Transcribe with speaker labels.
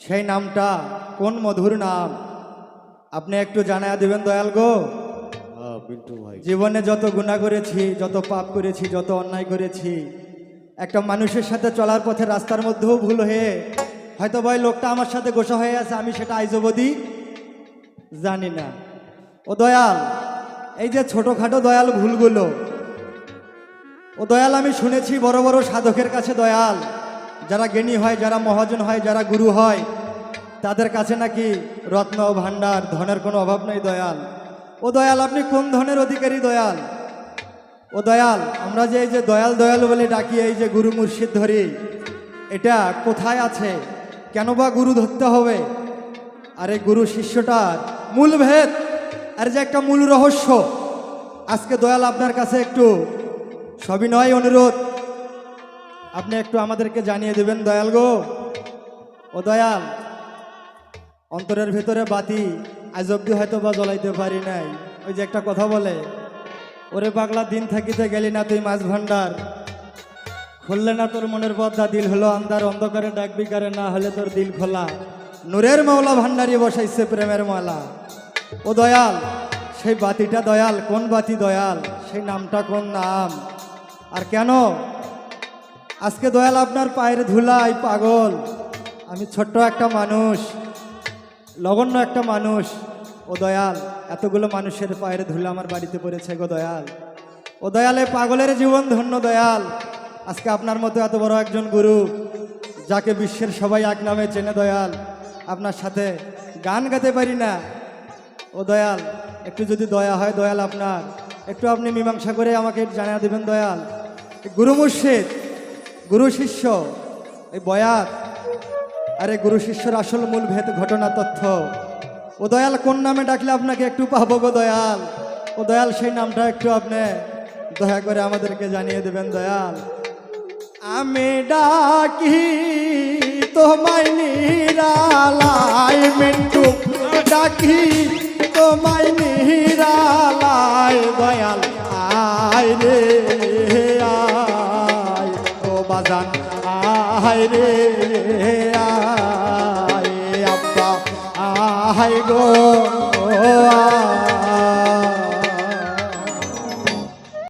Speaker 1: সেই নামটা কোন মধুর নাম? আপনি একটু জানায় দেবেন দয়াল গো। জীবনে যত গুণা করেছি যত পাপ করেছি যত অন্যায় করেছি একটা মানুষের সাথে চলার পথে রাস্তার মধ্যেও ভুল হয়ে হয়তো ভাই লোকটা আমার সাথে গোসা হয়ে আছে আমি সেটা আইজ অবধি জানি না। ও দয়াল এই যে ছোটোখাটো দয়াল ভুলগুলো। ও দয়াল আমি শুনেছি বড় বড় সাধকের কাছে দয়াল। যারা জ্ঞানী হয়, যারা মহাজন হয়, যারা গুরু হয়, তাদের কাছে নাকি রত্ন ও ভাণ্ডার, ধনের কোনো অভাব নেই দয়াল। ও দয়াল, আপনি কোন ধনের অধিকারী দয়াল? ও দয়াল, আমরা যে এই যে দয়াল দয়াল বলে ডাকি, এই যে গুরু মুর্শিদ ধরি, এটা কোথায় আছে? কেন বা গুরু ধরতে হবে? আর গুরু শিষ্যটার মূল ভেদ। আর যে একটা মূল রহস্য। আজকে দয়াল আপনার কাছে একটু সবিনয় অনুরোধ। আপনি একটু আমাদেরকে জানিয়ে দেবেন, দয়াল গো। ও দয়াল, অন্তরের ভেতরে বাতি আজ অব্দি হয়তো বা জ্বলাইতে পারি নাই। ওই যে একটা কথা বলে, ওরে পাগলা, দিন থাকিতে গেলি না তুই মাছ ভান্ডার খুললে না তোর মনের পর্দা দিল হলো আন্দার অন্ধকারে ডাকবি কারে, না হলে তোর দিল খোলা। নূরের মাওলা ভান্ডারি বসাইছে প্রেমের মালা। ও দয়াল, সেই বাতিটা দয়াল, কোন বাতি দয়াল? সেই নামটা কোন নাম? আর কেন? আজকে দয়াল আপনার পায়ের ধুলাই পাগল। আমি ছোট্ট একটা মানুষ লগন্য একটা মানুষ। ও দয়াল, এতগুলো মানুষের পায়ের ধুলা আমার বাড়িতে পড়েছে গো দয়াল। ও দয়ালে পাগলের জীবন ধন্য দয়াল। আজকে আপনার মতো এত বড় একজন গুরু, যাকে বিশ্বের সবাই এক নামে চেনে দয়াল। আপনার সাথে গান গাতে পারি না। ও দয়াল, একটু যদি দয়া হয় দয়াল আপনার। একটু আপনি মীমাংসা করে আমাকে জানিয়ে দেবেন দয়াল। গুরু মুর্শিদ গুরু শিষ্য, এই বয়াত, আরে গুরু শিষ্যর আসল মূল ভেদ ঘটনা তথ্য। ও দয়াল, কোন নামে ডাকলে আপনাকে একটু পাবো গো দয়াল? ও দয়াল, সেই নামটা একটু আপনি দয়া করে আমাদেরকে জানিয়ে দেবেন দয়াল। আমি ডাকি তোমায় নিরালাই মিন্টু, ডাকি তোমায় আয় রে আয় আব্বা আয় গো